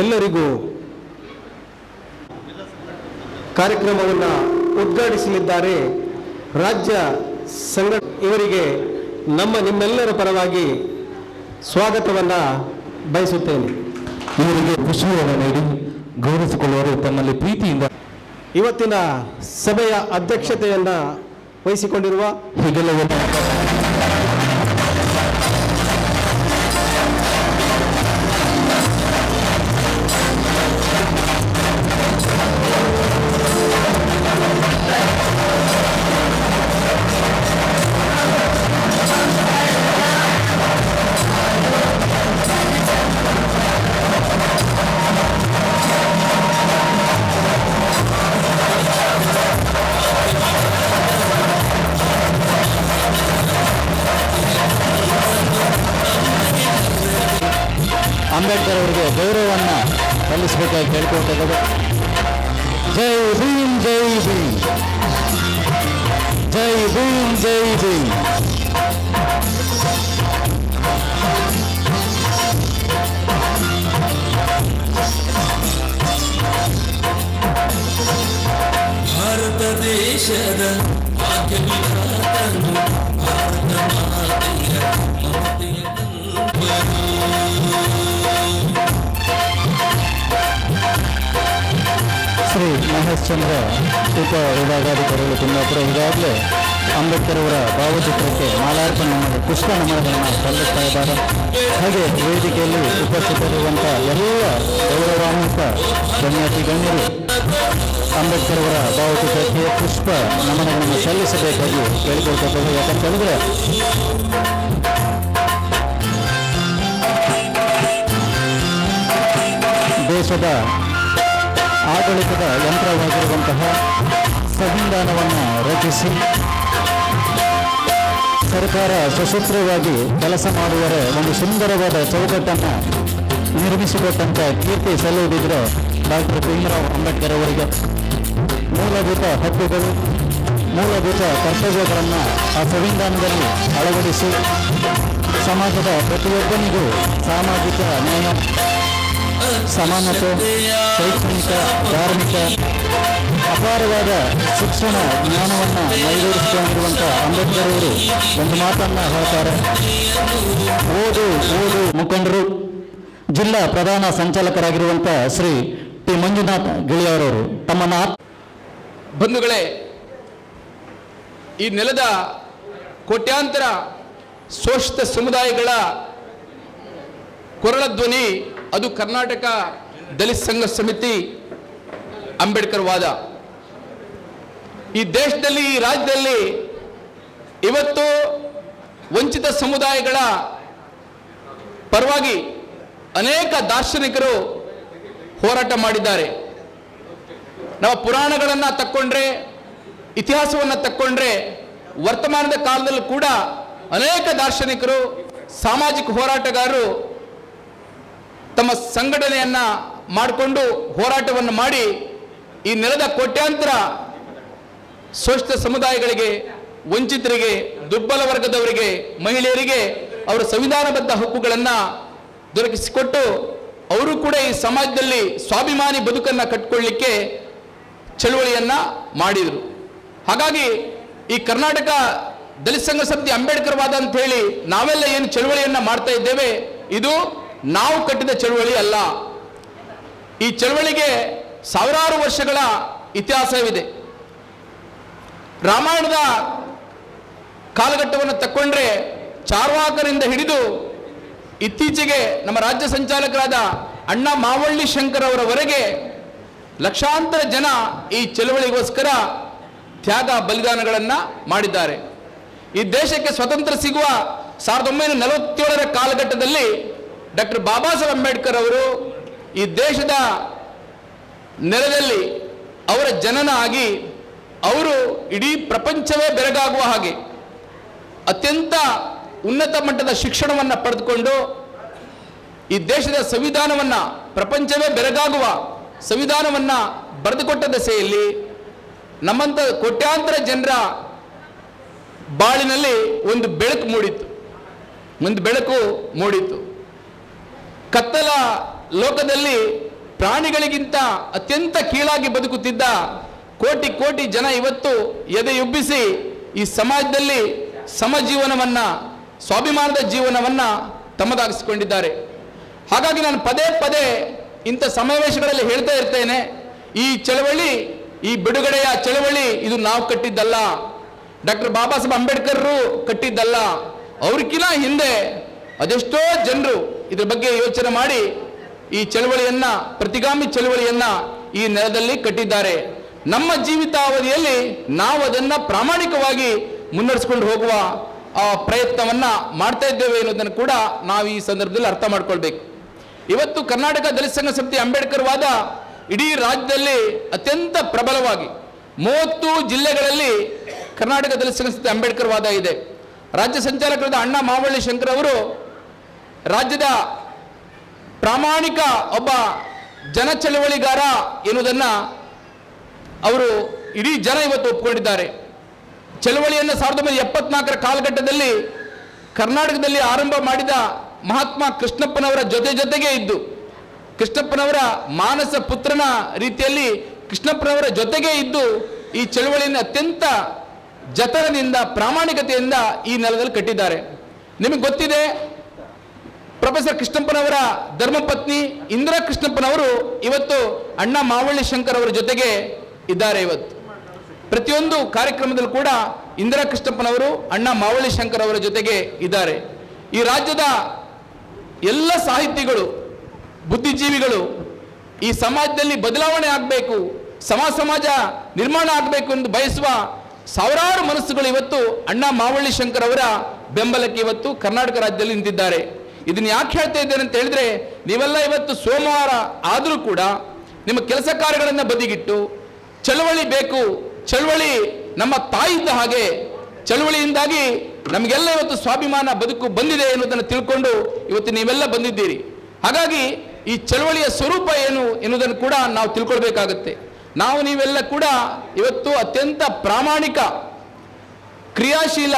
ಎಲ್ಲರಿಗೂ ಕಾರ್ಯಕ್ರಮವನ್ನು ಉದ್ಘಾಟಿಸಲಿದ್ದಾರೆ ರಾಜ್ಯ ಸಂಘ ಇವರಿಗೆ ನಮ್ಮ ನಿಮ್ಮೆಲ್ಲರ ಪರವಾಗಿ ಸ್ವಾಗತವನ್ನು ಬಯಸುತ್ತೇನೆ. ಇವರಿಗೆ ಖುಷಿಯನ್ನು ನೀಡಿ ಗೌರವಿಸಿಕೊಳ್ಳುವರು ತಮ್ಮಲ್ಲಿ ಪ್ರೀತಿಯಿಂದ. ಇವತ್ತಿನ ಸಭೆಯ ಅಧ್ಯಕ್ಷತೆಯನ್ನು ವಹಿಸಿಕೊಂಡಿರುವ ಹೀಗೆಲ್ಲವನ್ನು ಮಹೇಶ್ ಚಂದ್ರ ಉಪ ವಿಭಾಗಾಧಿಕಾರಿಗಳು ಕುಂದಾಪುರ ಈಗಾಗಲೇ ಅಂಬೇಡ್ಕರ್ ಅವರ ಭಾವಚಿತ್ರಕ್ಕೆ ಮಾಲಾರ್ಪಣೆ ಮಾಡಿ ಪುಷ್ಪ ನಮನಗಳನ್ನು ಸಲ್ಲಿಸ್ತಾ ಇದ್ದಾರೆ. ಹಾಗೆ ವೇದಿಕೆಯಲ್ಲಿ ಉಪಸ್ಥಿತರಿರುವಂಥ ಎಲ್ಲ ಗೌರವಾನ್ವಿತ ಗಣ್ಯಾತಿ ಗಣ್ಯರು ಅಂಬೇಡ್ಕರ್ ಅವರ ಭಾವಚಿತ್ರಕ್ಕೆ ಪುಷ್ಪ ನಮನಗಳನ್ನು ಸಲ್ಲಿಸಬೇಕಾಗಿ ಕೇಳಿಕೊಳ್ತಿದ್ದೇವೆ ಯಾಕಂತಂದರೆ ದೇಶದ ಆಡಳಿತದ ಯಂತ್ರವಾಗಿರುವಂತಹ ಸಂವಿಧಾನವನ್ನು ರಚಿಸಿ ಸರ್ಕಾರ ಸಶಸ್ತ್ರವಾಗಿ ಕೆಲಸ ಮಾಡುವರೆ ಒಂದು ಸುಂದರವಾದ ಚೌಕಟ್ಟನ್ನು ನಿರ್ಮಿಸಿಕೊಟ್ಟಂಥ ಕೀರ್ತಿ ಸಲ್ಲುವುದಿದ್ರೆ ಡಾಕ್ಟರ್ ಭೀಮರಾವ್ ಅಂಬೇಡ್ಕರ್ ಅವರಿಗೆ ಮೂಲಭೂತ ಹಕ್ಕುಗಳು, ಮೂಲಭೂತ ಕರ್ತವ್ಯಗಳನ್ನು ಆ ಸಂವಿಧಾನದಲ್ಲಿ ಅಳವಡಿಸಿ ಸಮಾಜದ ಪ್ರತಿಯೊಬ್ಬನಿಗೂ ಸಾಮಾಜಿಕ ನ್ಯಾಯ ಸಮಾನತೆ, ಶೈಕ್ಷಣಿಕ, ಧಾರ್ಮಿಕ, ಅಪಾರವಾದ ಶಿಕ್ಷಣ ಜ್ಞಾನವನ್ನು ಮೈಗೂಡಿಸಿಕೊಂಡಿರುವಂಥ ಅಂಬೇಡ್ಕರ್ ಅವರು ಒಂದು ಮಾತನ್ನು ಹೇಳ್ತಾರೆ. ಓದು ಓದು ಮುಖಂಡರು, ಜಿಲ್ಲಾ ಪ್ರಧಾನ ಸಂಚಾಲಕರಾಗಿರುವಂಥ ಶ್ರೀ ಟಿ ಮಂಜುನಾಥ್ ತಮ್ಮ ಮಾತು ಬಂಧುಗಳೇ, ಈ ನೆಲದ ಕೋಟ್ಯಾಂತರ ಶೋಷಿತ ಸಮುದಾಯಗಳ ಕೊರಳ ಧ್ವನಿ ಅದು ಕರ್ನಾಟಕ ದಲಿತ ಸಂಘ ಸಮಿತಿ ಅಂಬೇಡ್ಕರ್ ವಾದ. ಈ ದೇಶದಲ್ಲಿ, ಈ ರಾಜ್ಯದಲ್ಲಿ ಇವತ್ತು ವಂಚಿತ ಸಮುದಾಯಗಳ ಪರವಾಗಿ ಅನೇಕ ದಾರ್ಶನಿಕರು ಹೋರಾಟ ಮಾಡಿದ್ದಾರೆ. ನಾವು ಪುರಾಣಗಳನ್ನು ತಕ್ಕೊಂಡ್ರೆ, ಇತಿಹಾಸವನ್ನು ತಕ್ಕೊಂಡ್ರೆ, ವರ್ತಮಾನದ ಕಾಲದಲ್ಲೂ ಕೂಡ ಅನೇಕ ದಾರ್ಶನಿಕರು, ಸಾಮಾಜಿಕ ಹೋರಾಟಗಾರರು ತಮ್ಮ ಸಂಘಟನೆಯನ್ನ ಮಾಡಿಕೊಂಡು ಹೋರಾಟವನ್ನು ಮಾಡಿ ಈ ನೆಲದ ಕೋಟ್ಯಾಂತರ ಶೋಷಿತ ಸಮುದಾಯಗಳಿಗೆ, ವಂಚಿತರಿಗೆ, ದುರ್ಬಲ ವರ್ಗದವರಿಗೆ, ಮಹಿಳೆಯರಿಗೆ ಅವರ ಸಂವಿಧಾನಬದ್ಧ ಹಕ್ಕುಗಳನ್ನು ದೊರಕಿಸಿಕೊಟ್ಟು ಅವರು ಕೂಡ ಈ ಸಮಾಜದಲ್ಲಿ ಸ್ವಾಭಿಮಾನಿ ಬದುಕನ್ನು ಕಟ್ಕೊಳ್ಳಿಕ್ಕೆ ಚಳುವಳಿಯನ್ನ ಮಾಡಿದರು. ಹಾಗಾಗಿ ಈ ಕರ್ನಾಟಕ ದಲಿತ ಸಂಘ ಸಮಿತಿ ಅಂಬೇಡ್ಕರ್ ವಾದ ಅಂತ ಹೇಳಿ ನಾವೆಲ್ಲ ಏನು ಚಳುವಳಿಯನ್ನ ಮಾಡ್ತಾ ಇದ್ದೇವೆ, ಇದು ನಾವು ಕಟ್ಟಿದ ಚಳುವಳಿ ಅಲ್ಲ. ಈ ಚಳುವಳಿಗೆ ಸಾವಿರಾರು ವರ್ಷಗಳ ಇತಿಹಾಸವಿದೆ. ರಾಮಾಯಣದ ಕಾಲಘಟ್ಟವನ್ನು ತಕ್ಕೊಂಡ್ರೆ ಚಾರ್ವಾಕರಿಂದ ಹಿಡಿದು ಇತ್ತೀಚೆಗೆ ನಮ್ಮ ರಾಜ್ಯ ಸಂಚಾಲಕರಾದ ಅಣ್ಣ ಮಾವಳ್ಳಿ ಶಂಕರ್ ಅವರವರೆಗೆ ಲಕ್ಷಾಂತರ ಜನ ಈ ಚಳುವಳಿಗೋಸ್ಕರ ತ್ಯಾಗ ಬಲಿದಾನಗಳನ್ನು ಮಾಡಿದ್ದಾರೆ. ಈ ದೇಶಕ್ಕೆ ಸ್ವತಂತ್ರ ಸಿಗುವ ಸಾವಿರದ ಒಂಬೈನೂರ ನಲವತ್ತೇಳರ ಕಾಲಘಟ್ಟದಲ್ಲಿ ಡಾಕ್ಟರ್ ಬಾಬಾ ಸಾಹೇಬ್ ಅಂಬೇಡ್ಕರ್ ಅವರು ಈ ದೇಶದ ನೆಲದಲ್ಲಿ ಅವರ ಜನನ ಆಗಿ ಅವರು ಇಡೀ ಪ್ರಪಂಚವೇ ಬೆರಗಾಗುವ ಹಾಗೆ ಅತ್ಯಂತ ಉನ್ನತ ಮಟ್ಟದ ಶಿಕ್ಷಣವನ್ನು ಪಡೆದುಕೊಂಡು ಈ ದೇಶದ ಸಂವಿಧಾನವನ್ನು ಪ್ರಪಂಚವೇ ಬೆರಗಾಗುವ ಸಂವಿಧಾನವನ್ನು ಬರೆದುಕೊಟ್ಟ ದೆಸೆಯಲ್ಲಿ ನಮ್ಮಂಥ ಕೋಟ್ಯಾಂತರ ಜನರ ಬಾಳಿನಲ್ಲಿ ಒಂದು ಬೆಳಕು ಮೂಡಿತ್ತು. ಒಂದು ಬೆಳಕು ಮೂಡಿತ್ತು. ಕತ್ತಲ ಲೋಕದಲ್ಲಿ ಪ್ರಾಣಿಗಳಿಗಿಂತ ಅತ್ಯಂತ ಕೀಳಾಗಿ ಬದುಕುತ್ತಿದ್ದ ಕೋಟಿ ಕೋಟಿ ಜನ ಇವತ್ತು ಎದೆಯುಬ್ಬಿಸಿ ಈ ಸಮಾಜದಲ್ಲಿ ಸಮಜೀವನವನ್ನು ಸ್ವಾಭಿಮಾನದ ಜೀವನವನ್ನ ತಮ್ಮದಾಗಿಸಿಕೊಂಡಿದ್ದಾರೆ. ಹಾಗಾಗಿ ನಾನು ಪದೇ ಪದೇ ಇಂಥ ಸಮಾವೇಶಗಳಲ್ಲಿ ಹೇಳ್ತಾ ಇರ್ತೇನೆ. ಈ ಚಳವಳಿ, ಈ ಬಿಡುಗಡೆಯ ಚಳವಳಿ ಇದು ನಾವು ಕಟ್ಟಿದ್ದಲ್ಲ. ಡಾಕ್ಟರ್ ಬಾಬಾ ಸಾಹೇಬ್ ಅಂಬೇಡ್ಕರ್ರು ಕಟ್ಟಿದ್ದಲ್ಲ. ಅವ್ರಿಗಿನ ಹಿಂದೆ ಅದೆಷ್ಟೋ ಜನರು ಇದ್ರ ಬಗ್ಗೆ ಯೋಚನೆ ಮಾಡಿ ಈ ಚಳವಳಿಯನ್ನ, ಪ್ರತಿಗಾಮಿ ಚಳವಳಿಯನ್ನ ಈ ನೆಲದಲ್ಲಿ ಕಟ್ಟಿದ್ದಾರೆ. ನಮ್ಮ ಜೀವಿತಾವಧಿಯಲ್ಲಿ ನಾವು ಅದನ್ನ ಪ್ರಾಮಾಣಿಕವಾಗಿ ಮುನ್ನಡೆಸ್ಕೊಂಡು ಹೋಗುವ, ಆ ಪ್ರಯತ್ನವನ್ನ ಮಾಡ್ತಾ ಇದ್ದೇವೆ ಎನ್ನುವುದನ್ನು ಕೂಡ ನಾವು ಈ ಸಂದರ್ಭದಲ್ಲಿ ಅರ್ಥ ಮಾಡ್ಕೊಳ್ಬೇಕು. ಇವತ್ತು ಕರ್ನಾಟಕ ದಲಿತ ಸಂಘ ಸಮಿತಿ ಅಂಬೇಡ್ಕರ್ ವಾದ ಇಡೀ ರಾಜ್ಯದಲ್ಲಿ ಅತ್ಯಂತ ಪ್ರಬಲವಾಗಿ ಮೂವತ್ತು ಜಿಲ್ಲೆಗಳಲ್ಲಿ ಕರ್ನಾಟಕ ದಲಿತ ಸಂಘ ಸಮಿತಿ ಅಂಬೇಡ್ಕರ್ ವಾದ ಇದೆ. ರಾಜ್ಯ ಸಂಚಾಲಕರಾದ ಅಣ್ಣ ಮಾವಳ್ಳಿ ಶಂಕರ್ ಅವರು ರಾಜ್ಯದ ಪ್ರಾಮಾಣಿಕ ಒಬ್ಬ ಜನ ಚಳವಳಿಗಾರ ಎನ್ನುವುದನ್ನು ಅವರು ಇಡೀ ಜನ ಇವತ್ತು ಒಪ್ಪಿಕೊಂಡಿದ್ದಾರೆ. ಚಳವಳಿಯನ್ನು ಸಾವಿರದ ಒಂಬೈನೂರ ಎಪ್ಪತ್ನಾಲ್ಕರ ಕಾಲಘಟ್ಟದಲ್ಲಿ ಕರ್ನಾಟಕದಲ್ಲಿ ಆರಂಭ ಮಾಡಿದ ಮಹಾತ್ಮ ಕೃಷ್ಣಪ್ಪನವರ ಜೊತೆ ಜೊತೆಗೆ ಇದ್ದು, ಕೃಷ್ಣಪ್ಪನವರ ಮಾನಸ ಪುತ್ರನ ರೀತಿಯಲ್ಲಿ ಕೃಷ್ಣಪ್ಪನವರ ಜೊತೆಗೆ ಇದ್ದು ಈ ಚಳವಳಿಯನ್ನು ಅತ್ಯಂತ ಜತನದಿಂದ ಪ್ರಾಮಾಣಿಕತೆಯಿಂದ ಈ ನೆಲದಲ್ಲಿ ಕಟ್ಟಿದ್ದಾರೆ. ನಿಮಗೆ ಗೊತ್ತಿದೆ ಪ್ರೊಫೆಸರ್ ಕೃಷ್ಣಪ್ಪನವರ ಧರ್ಮಪತ್ನಿ ಇಂದಿರಾ ಕೃಷ್ಣಪ್ಪನವರು ಇವತ್ತು ಅಣ್ಣ ಮಾವಳ್ಳಿ ಶಂಕರ್ ಅವರ ಜೊತೆಗೆ ಇದ್ದಾರೆ ಇವತ್ತು. ಪ್ರತಿಯೊಂದು ಕಾರ್ಯಕ್ರಮದಲ್ಲೂ ಕೂಡ ಇಂದಿರಾ ಕೃಷ್ಣಪ್ಪನವರು, ಅಣ್ಣ ಮಾವಳ್ಳಿ ಶಂಕರ್ ಅವರ ಜೊತೆಗೆ ಇದ್ದಾರೆ. ಈ ರಾಜ್ಯದ ಎಲ್ಲ ಸಾಹಿತಿಗಳು, ಬುದ್ಧಿಜೀವಿಗಳು ಈ ಸಮಾಜದಲ್ಲಿ ಬದಲಾವಣೆ ಆಗಬೇಕು ಸಮಾಜ ಸಮಾಜ ನಿರ್ಮಾಣ ಆಗಬೇಕು ಎಂದು ಬಯಸುವ ಸಾವಿರಾರು ಮನಸ್ಸುಗಳು ಇವತ್ತು ಅಣ್ಣ ಮಾವಳ್ಳಿ ಶಂಕರ್ ಅವರ ಬೆಂಬಲಕ್ಕೆ ಇವತ್ತು ಕರ್ನಾಟಕ ರಾಜ್ಯದಲ್ಲಿ ನಿಂತಿದ್ದಾರೆ. ಇದನ್ನ ಯಾಕೆ ಹೇಳ್ತಾ ಇದ್ದೇನೆ ಅಂತ ಹೇಳಿದ್ರೆ, ನೀವೆಲ್ಲ ಇವತ್ತು ಸೋಮವಾರ ಆದರೂ ಕೂಡ ನಿಮ್ಮ ಕೆಲಸ ಕಾರ್ಯಗಳನ್ನು ಬದಿಗಿಟ್ಟು ಚಳವಳಿ ಬೇಕು, ಚಳವಳಿ ನಮ್ಮ ತಾಯಿ ಇದ್ದ ಹಾಗೆ, ಚಳವಳಿಯಿಂದಾಗಿ ನಮಗೆಲ್ಲ ಇವತ್ತು ಸ್ವಾಭಿಮಾನ ಬದುಕು ಬಂದಿದೆ ಎನ್ನುವುದನ್ನು ತಿಳ್ಕೊಂಡು ಇವತ್ತು ನೀವೆಲ್ಲ ಬಂದಿದ್ದೀರಿ. ಹಾಗಾಗಿ ಈ ಚಳವಳಿಯ ಸ್ವರೂಪ ಏನು ಎನ್ನುವುದನ್ನು ಕೂಡ ನಾವು ತಿಳ್ಕೊಳ್ಬೇಕಾಗತ್ತೆ. ನಾವು ನೀವೆಲ್ಲ ಕೂಡ ಇವತ್ತು ಅತ್ಯಂತ ಪ್ರಾಮಾಣಿಕ, ಕ್ರಿಯಾಶೀಲ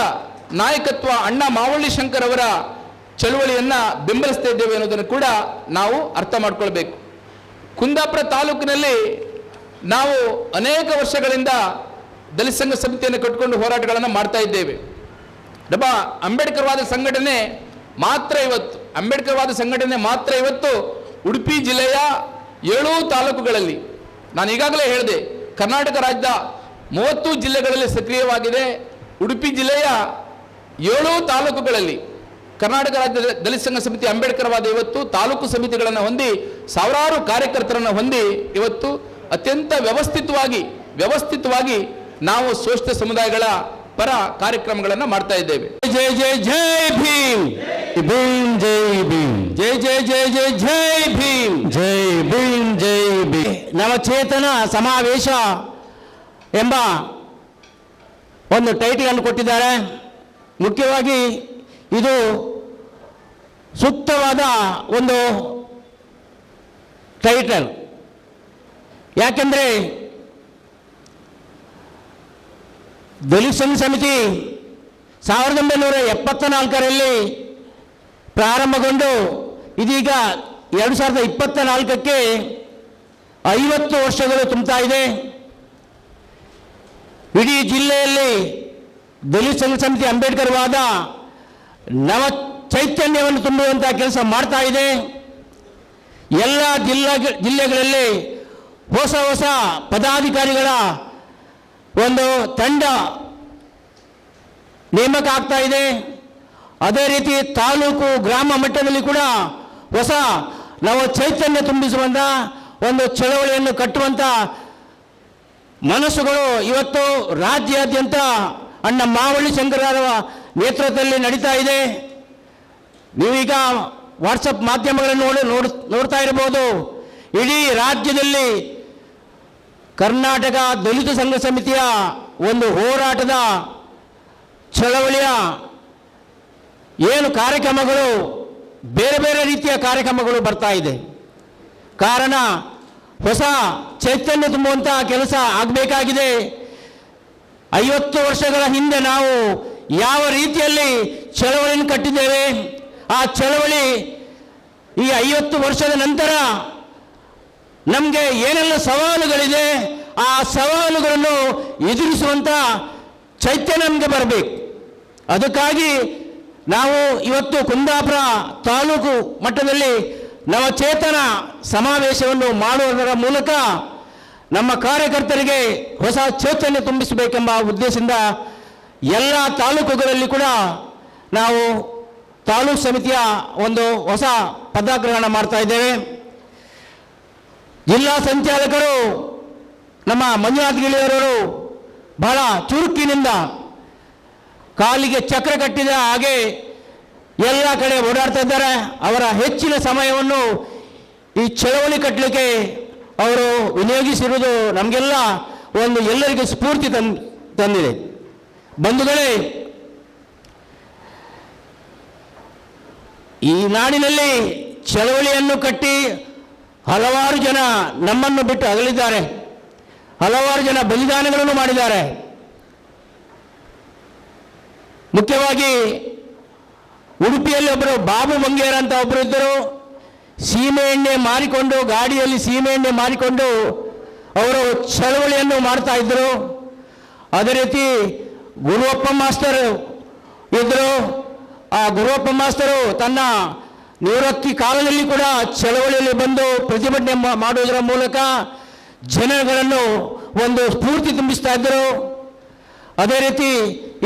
ನಾಯಕತ್ವ ಅಣ್ಣ ಮಾವಳ್ಳಿ ಶಂಕರ್ ಅವರ ಚಳುವಳಿಯನ್ನ ಬೆಂಬಲಿಸ್ತಾ ಇದ್ದೇವೆ ಅನ್ನೋದನ್ನು ಕೂಡ ನಾವು ಅರ್ಥ ಮಾಡಿಕೊಳ್ಬೇಕು. ಕುಂದಾಪುರ ತಾಲೂಕಿನಲ್ಲಿ ನಾವು ಅನೇಕ ವರ್ಷಗಳಿಂದ ದಲಿತ ಸಂಘ ಸಮಿತಿಯನ್ನು ಕಟ್ಟಿಕೊಂಡು ಹೋರಾಟಗಳನ್ನು ಮಾಡ್ತಾ ಇದ್ದೇವೆ. ಡಬ್ಬ ಅಂಬೇಡ್ಕರ್ವಾದ ಸಂಘಟನೆ ಮಾತ್ರ ಇವತ್ತು, ಅಂಬೇಡ್ಕರ್ವಾದ ಸಂಘಟನೆ ಮಾತ್ರ ಇವತ್ತು ಉಡುಪಿ ಜಿಲ್ಲೆಯ ಏಳು ತಾಲೂಕುಗಳಲ್ಲಿ, ನಾನು ಈಗಾಗಲೇ ಹೇಳಿದೆ, ಕರ್ನಾಟಕ ರಾಜ್ಯದ ಮೂವತ್ತು ಜಿಲ್ಲೆಗಳಲ್ಲಿ ಸಕ್ರಿಯವಾಗಿದೆ. ಉಡುಪಿ ಜಿಲ್ಲೆಯ ಏಳು ತಾಲೂಕುಗಳಲ್ಲಿ ಕರ್ನಾಟಕ ರಾಜ್ಯದ ದಲಿತ ಸಂಘ ಸಮಿತಿ ಅಂಬೇಡ್ಕರ್ ವಾದ ಇವತ್ತು ತಾಲೂಕು ಸಮಿತಿಗಳನ್ನು ಹೊಂದಿ ಸಾವಿರಾರು ಕಾರ್ಯಕರ್ತರನ್ನು ಹೊಂದಿ ಇವತ್ತು ಅತ್ಯಂತ ವ್ಯವಸ್ಥಿತವಾಗಿ ವ್ಯವಸ್ಥಿತವಾಗಿ ನಾವು ಶೋಷಿತ ಸಮುದಾಯಗಳ ಪರ ಕಾರ್ಯಕ್ರಮಗಳನ್ನು ಮಾಡ್ತಾ ಇದ್ದೇವೆ. ಜೈ ಜೈ ಜೈ ಭೀಮ್. ಭೀಮ್ ಜೈ ಭೀಮ್. ಜೈ ಜೈ ಜೈ ಜೈ ಜೈ ಭೀಮ್. ಜೈ ಭೀಮ್ ಜೈ ಭೀಮ್. ನವಚೇತನ ಸಮಾವೇಶ ಎಂಬ ಒಂದು ಟೈಟಲ್ ಅನ್ನು ಕೊಟ್ಟಿದ್ದಾರೆ. ಮುಖ್ಯವಾಗಿ ಇದು ಸೂಕ್ತವಾದ ಒಂದು ಟೈಟಲ್ ಯಾಕೆಂದರೆ ದಲಿತ ಸಮಿತಿ ಸಾವಿರದ ಒಂಬೈನೂರ ಎಪ್ಪತ್ತ ನಾಲ್ಕರಲ್ಲಿ ಪ್ರಾರಂಭಗೊಂಡು ಇದೀಗ ಎರಡು ಸಾವಿರದ ಇಪ್ಪತ್ತ ನಾಲ್ಕಕ್ಕೆ ಐವತ್ತು ವರ್ಷಗಳು ತುಂಬುತ್ತಾ ಇದೆ. ಇಡೀ ಜಿಲ್ಲೆಯಲ್ಲಿ ದಲಿತ ಸಂಘ ಸಮಿತಿ ಅಂಬೇಡ್ಕರ್ ವಾದ ನವ ಚೈತನ್ಯವನ್ನು ತುಂಬುವಂಥ ಕೆಲಸ ಮಾಡ್ತಾ ಇದೆ. ಎಲ್ಲ ಜಿಲ್ಲಾ ಜಿಲ್ಲೆಗಳಲ್ಲಿ ಹೊಸ ಹೊಸ ಪದಾಧಿಕಾರಿಗಳ ಒಂದು ತಂಡ ನೇಮಕ ಆಗ್ತಾ ಇದೆ. ಅದೇ ರೀತಿ ತಾಲೂಕು ಗ್ರಾಮ ಮಟ್ಟದಲ್ಲಿ ಕೂಡ ಹೊಸ ನಾವು ಚೈತನ್ಯ ತುಂಬಿಸುವಂಥ ಒಂದು ಚಳವಳಿಯನ್ನು ಕಟ್ಟುವಂಥ ಮನಸ್ಸುಗಳು ಇವತ್ತು ರಾಜ್ಯಾದ್ಯಂತ ಅಣ್ಣ ಮಾವಳ್ಳಿ ಶಂಕರರ ನೇತೃತ್ವದಲ್ಲಿ ನಡೀತಾ ಇದೆ. ನೀವೀಗ ವಾಟ್ಸಪ್ ಮಾಧ್ಯಮಗಳನ್ನು ನೋಡಿ ನೋಡ್ ನೋಡ್ತಾ ಇರಬಹುದು ಇಡೀ ರಾಜ್ಯದಲ್ಲಿ ಕರ್ನಾಟಕ ದಲಿತ ಸಂಘ ಸಮಿತಿಯ ಒಂದು ಹೋರಾಟದ ಚಳವಳಿಯ ಏನು ಕಾರ್ಯಕ್ರಮಗಳು, ಬೇರೆ ಬೇರೆ ರೀತಿಯ ಕಾರ್ಯಕ್ರಮಗಳು ಬರ್ತಾ ಇದೆ. ಕಾರಣ ಹೊಸ ಚೈತನ್ಯ ತುಂಬುವಂತಹ ಕೆಲಸ ಆಗಬೇಕಾಗಿದೆ. ಐವತ್ತು ವರ್ಷಗಳ ಹಿಂದೆ ನಾವು ಯಾವ ರೀತಿಯಲ್ಲಿ ಚಳವಳಿಯನ್ನು ಕಟ್ಟಿದ್ದೇವೆ ಆ ಚಳವಳಿ ಈ ಐವತ್ತು ವರ್ಷದ ನಂತರ ನಮಗೆ ಏನೆಲ್ಲ ಸವಾಲುಗಳಿದೆ, ಆ ಸವಾಲುಗಳನ್ನು ಎದುರಿಸುವಂಥ ಚೈತ್ಯ ನಮಗೆ ಬರಬೇಕು. ಅದಕ್ಕಾಗಿ ನಾವು ಇವತ್ತು ಕುಂದಾಪುರ ತಾಲೂಕು ಮಟ್ಟದಲ್ಲಿ ನವಚೇತನ ಸಮಾವೇಶವನ್ನು ಮಾಡುವುದರ ಮೂಲಕ ನಮ್ಮ ಕಾರ್ಯಕರ್ತರಿಗೆ ಹೊಸ ಚೈತನ್ಯ ತುಂಬಿಸಬೇಕೆಂಬ ಉದ್ದೇಶದಿಂದ ಎಲ್ಲ ತಾಲೂಕುಗಳಲ್ಲಿ ಕೂಡ ನಾವು ತಾಲೂಕು ಸಮಿತಿಯ ಒಂದು ಹೊಸ ಪದಾಗ್ರಹಣ ಮಾಡ್ತಾ ಇದ್ದೇವೆ. ಜಿಲ್ಲಾ ಸಂಚಾಲಕರು ನಮ್ಮ ಮಂಜುನಾಥ್ ಗೆಳೆಯರವರು ಬಹಳ ಚುರುಕಿನಿಂದ ಕಾಲಿಗೆ ಚಕ್ರ ಕಟ್ಟಿದ ಹಾಗೆ ಎಲ್ಲ ಕಡೆ ಓಡಾಡ್ತಾ ಇದ್ದಾರೆ. ಅವರ ಹೆಚ್ಚಿನ ಸಮಯವನ್ನು ಈ ಚಳವಳಿ ಕಟ್ಟಲಿಕ್ಕೆ ಅವರು ವಿನಿಯೋಗಿಸಿರುವುದು ನಮಗೆಲ್ಲ ಒಂದು ಎಲ್ಲರಿಗೂ ಸ್ಫೂರ್ತಿ ತಂದಿದೆ. ಬಂಧುಗಳೇ ಈ ನಾಡಿನಲ್ಲಿ ಚಳವಳಿಯನ್ನು ಕಟ್ಟಿ ಹಲವಾರು ಜನ ನಮ್ಮನ್ನು ಬಿಟ್ಟು ಅಗಲಿದ್ದಾರೆ. ಹಲವಾರು ಜನ ಬಲಿದಾನಗಳನ್ನು ಮಾಡಿದ್ದಾರೆ. ಮುಖ್ಯವಾಗಿ ಉಡುಪಿಯಲ್ಲಿ ಒಬ್ಬರು ಬಾಬು ಮಂಗೇರ ಅಂತ ಒಬ್ಬರು ಇದ್ದರು. ಸೀಮೆ ಎಣ್ಣೆ ಮಾರಿಕೊಂಡು, ಗಾಡಿಯಲ್ಲಿ ಸೀಮೆ ಎಣ್ಣೆ ಮಾರಿಕೊಂಡು ಅವರು ಚಳವಳಿಯನ್ನು ಮಾಡ್ತಾ ಇದ್ದರು. ಅದೇ ರೀತಿ ಗುರುವಪ್ಪ ಮಾಸ್ತರ್ ಇದ್ದರು. ಆ ಗುರುವಪ್ಪ ಮಾಸ್ತರು ತನ್ನ ನಿವೃತ್ತಿ ಕಾಲದಲ್ಲಿ ಕೂಡ ಚಳವಳಿಯಲ್ಲಿ ಬಂದು ಪ್ರತಿಭಟನೆ ಮಾಡುವುದರ ಮೂಲಕ ಜನಗಳನ್ನು ಒಂದು ಸ್ಫೂರ್ತಿ ತುಂಬಿಸ್ತಾ ಇದ್ದರು. ಅದೇ ರೀತಿ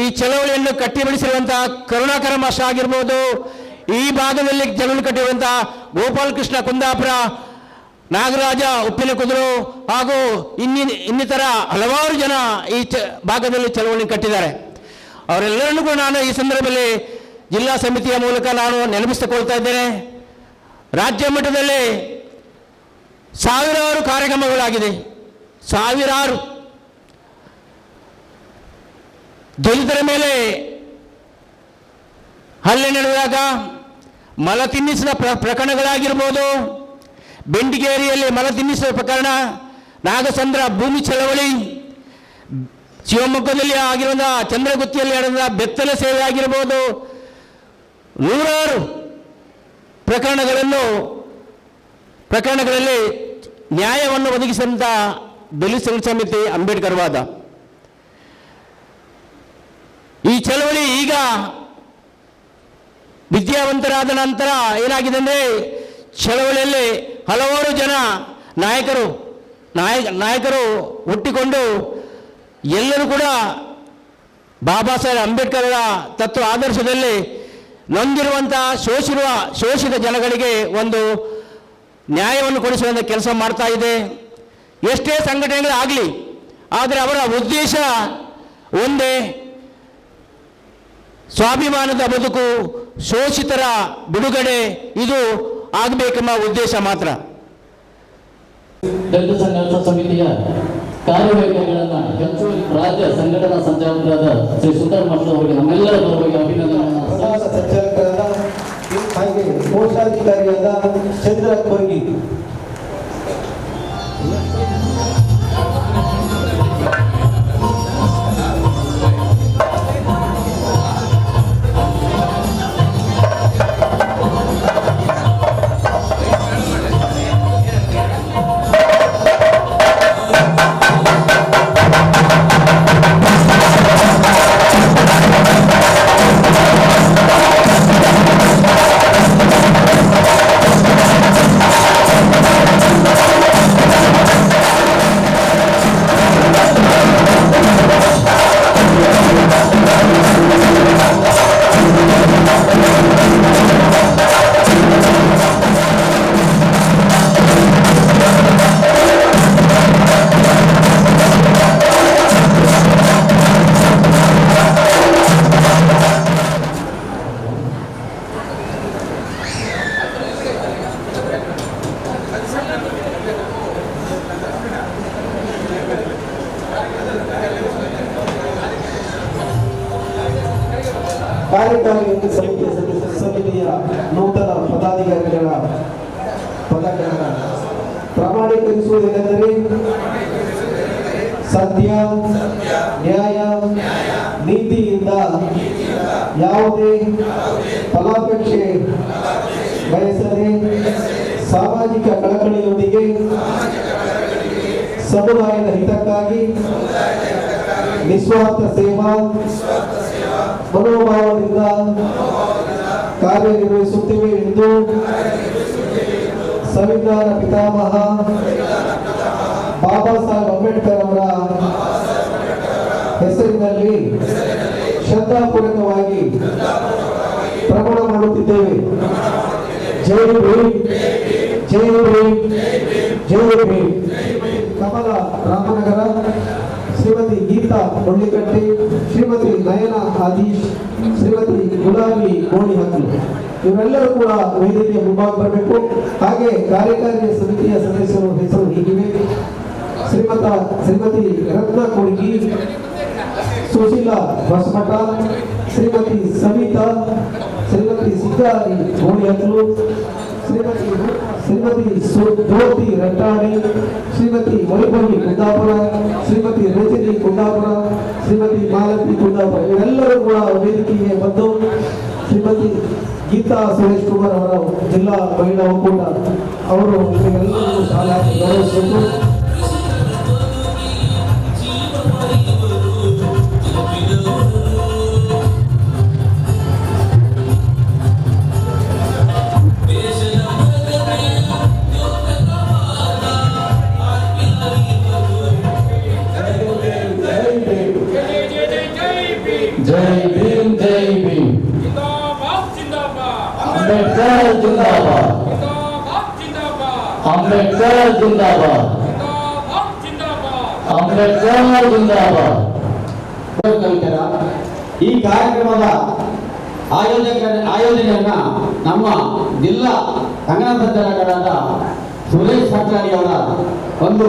ಈ ಚಳವಳಿಯನ್ನು ಕಟ್ಟಿ ಬೆಳೆಸಿರುವಂತಹ ಕರುಣಾಕರ ಮಾಸ್ಟರ್ ಆಗಿರ್ಬೋದು, ಈ ಭಾಗದಲ್ಲಿ ಚಳವಳಿ ಕಟ್ಟಿರುವಂತಹ ಗೋಪಾಲಕೃಷ್ಣ ಕುಂದಾಪುರ, ನಾಗರಾಜ ಉಪ್ಪಿನ ಕುದುರು ಹಾಗೂ ಇನ್ನಿ, ಇನ್ನಿತರ ಹಲವಾರು ಜನ ಈ ಚ, ಭಾಗದಲ್ಲಿ ಚಳವಳಿ ಕಟ್ಟಿದ್ದಾರೆ. ಅವರೆಲ್ಲರನ್ನೂ ಕೂಡ ನಾನು ಈ ಸಂದರ್ಭದಲ್ಲಿ ಜಿಲ್ಲಾ ಸಮಿತಿಯ ಮೂಲಕ ನಾನು ನೆನಪಿಸಿಕೊಳ್ತಾ ಇದ್ದೇನೆ. ರಾಜ್ಯ ಮಟ್ಟದಲ್ಲಿ ಸಾವಿರಾರು ಕಾರ್ಯಕ್ರಮಗಳಾಗಿದೆ. ಸಾವಿರಾರು. ದಲಿತರ ಮೇಲೆ ಹಲ್ಲೆ ನಡೆದಾಗ, ಮಲ ತಿನ್ನಿಸಿದ ಪ್ರ, ಪ್ರಕರಣಗಳಾಗಿರ್ಬೋದು, ಬೆಂಡಿಗೇರಿಯಲ್ಲಿ ಮಲ ತಿನ್ನಿಸಿದ ಪ್ರಕರಣ, ನಾಗಸಂದ್ರ ಭೂಮಿ ಚಳವಳಿ, ಶಿವಮೊಗ್ಗದಲ್ಲಿ ಆಗಿರುವ ಚಂದ್ರಗುತ್ತಿಯಲ್ಲಿ ನಡೆದ ಬೆತ್ತಲೆ ಸೇವೆ ಆಗಿರ್ಬೋದು ನೂರಾರು ಪ್ರಕರಣಗಳನ್ನು, ಪ್ರಕರಣಗಳಲ್ಲಿ ನ್ಯಾಯವನ್ನು ಒದಗಿಸಿದಂಥ ದಲಿತ ಸಮಿತಿ ಅಂಬೇಡ್ಕರ್ ವಾದ. ಈ ಚಳವಳಿ ಈಗ ವಿದ್ಯಾವಂತರಾದ ನಂತರ ಏನಾಗಿದೆ ಅಂದರೆ ಚಳವಳಿಯಲ್ಲಿ ಹಲವಾರು ಜನ ನಾಯಕರು ನಾಯ ನಾಯಕರು ಹುಟ್ಟಿಕೊಂಡು ಎಲ್ಲರೂ ಕೂಡ ಬಾಬಾ ಸಾಹೇಬ್ ಅಂಬೇಡ್ಕರ್ ತತ್ವ ಆದರ್ಶದಲ್ಲಿ ನೊಂದಿರುವಂಥ ಶೋಷಿರುವ, ಶೋಷಿತ ಜನಗಳಿಗೆ ಒಂದು ನ್ಯಾಯವನ್ನು ಕೊಡಿಸುವಂಥ ಕೆಲಸ ಮಾಡ್ತಾ ಇದೆ. ಎಷ್ಟೇ ಸಂಘಟನೆಗಳಾಗಲಿ, ಆದರೆ ಅವರ ಉದ್ದೇಶ ಒಂದೇ ಸ್ವಾಭಿಮಾನದ ಬದುಕು, ಶೋಷಿತರ ಬಿಡುಗಡೆ, ಇದು ಆಗಬೇಕೆಂಬ ಉದ್ದೇಶ ಮಾತ್ರ. ದಲಿತ ಸಂಘರ್ಷ ಸಮಿತಿಯ ಕಾರ್ಯವೈಖರಿಗಳನ್ನು ಹೆಚ್ಚುವರಿ ರಾಜ್ಯ ಸಂಘಟನಾ ಸಂಚಾಲಕರಾದ ಶ್ರೀ ಸುಂದರ ಮಾಸ್ಟರ್ ಅವರಿಗೆ ನಮ್ಮೆಲ್ಲರ ಪರವಾಗಿ ಅಭಿನಂದನೆಯನ್ನು ಪ್ರಧಾನ ಸಂಚಾಲಕರಾದ ಹಾಗೆ ಕೋಶಾಧಿಕಾರಿಯಾದ ಚಂದ್ರ ಕೊರ್ಗಿ ನಿಸ್ವಾರ್ಥ ಸೇವಾ, ಮನೋಭಾವದಿಂದ ಕಾರ್ಯನಿರ್ವಹಿಸುತ್ತೇವೆ ಎಂದು ಸಂವಿಧಾನ ಪಿತಾಮಹ ಬಾಬಾ ಸಾಹೇಬ್ ಅಂಬೇಡ್ಕರ್ ಅವರ ಹೆಸರಿನಲ್ಲಿ ಶ್ರದ್ಧಾಪೂರ್ವಕವಾಗಿ ಪ್ರಮಾಣ ಮಾಡುತ್ತಿದ್ದೇವೆ. ಜೈ ಭೀಮ್ ಜೈ ಭೀಮ್ ಜೈ ಭೀಮ್. ಕಮಲ ರಾಮನಗರ. ಶ್ರೀಮತಿ ಗೀತಾ ಹೊಳ್ಳಿಕಟ್ಟಿ, ಶ್ರೀಮತಿ ನಯನ ಆದೀಶ್, ಶ್ರೀಮತಿ ಗುಲಾಬಿ ಗೋಣಿಹಕ್ಲು ಇವರೆಲ್ಲರೂ ಕೂಡ ವೇದಿಕೆಯ ಮುಂಭಾಗ ಬರಬೇಕು. ಹಾಗೆ ಕಾರ್ಯಕಾರಿ ಸಮಿತಿಯ ಸದಸ್ಯರು ಹೆಸರು ಹೀಗಿವೆ ಶ್ರೀಮತ, ಶ್ರೀಮತಿ ರತ್ನ ಕೊಡ್ಗಿ ಸುಶೀಲಾ ಬಸಮಠ, ಶ್ರೀಮತಿ ಸವಿತಾ, ಶ್ರೀಮತಿ ಸಿದ್ದಾರಿ ಗೋಣಿಹಕ್ಲು ಶ್ರೀಮತಿ ಶ್ರೀಮತಿ ಜ್ಯೋತಿ ರಟ್ಟಾಣಿ, ಶ್ರೀಮತಿ ಮಣಿಪಲ್ಲಿ ಕುಂದಾಪುರ, ಶ್ರೀಮತಿ ರಜನಿ ಕುಂದಾಪುರ, ಶ್ರೀಮತಿ ಮಾಲತಿ ಕುಂದಾಪುರ ಇವರೆಲ್ಲರೂ ಕೂಡ ವೇದಿಕೆಗೆ ಬಂದು ಶ್ರೀಮತಿ ಗೀತಾ ಸುರೇಶ್ ಕುಮಾರ್ ಅವರ ಜಿಲ್ಲಾ ಮಹಿಳಾ ಒಕ್ಕೂಟ, ಅವರು ಇವರೆಲ್ಲರೂ ಶಾಲಾ ಗೌರವಿಸಬೇಕು ಅಂಬೇಡ್ಕರ್ ಜಿಂದಾಬಾದ್. ಅಂಬೇಡ್ಕರ್ ಜಿಂದಾಬಾದ್. ಅಂಬೇಡ್ಕರ್ ಜಿಂದಾಬಾದ್. ಕವಿತರ ಈ ಕಾರ್ಯಕ್ರಮದ ಆಯೋಜಕ ಆಯೋಜನೆಯನ್ನ ನಮ್ಮ ಜಿಲ್ಲಾ ಸಂಘ ಸಂಚಾಲಕರಾದ ಸುರೇಶ್ ಸತ್ರಾಡಿ ಅವರ ಒಂದು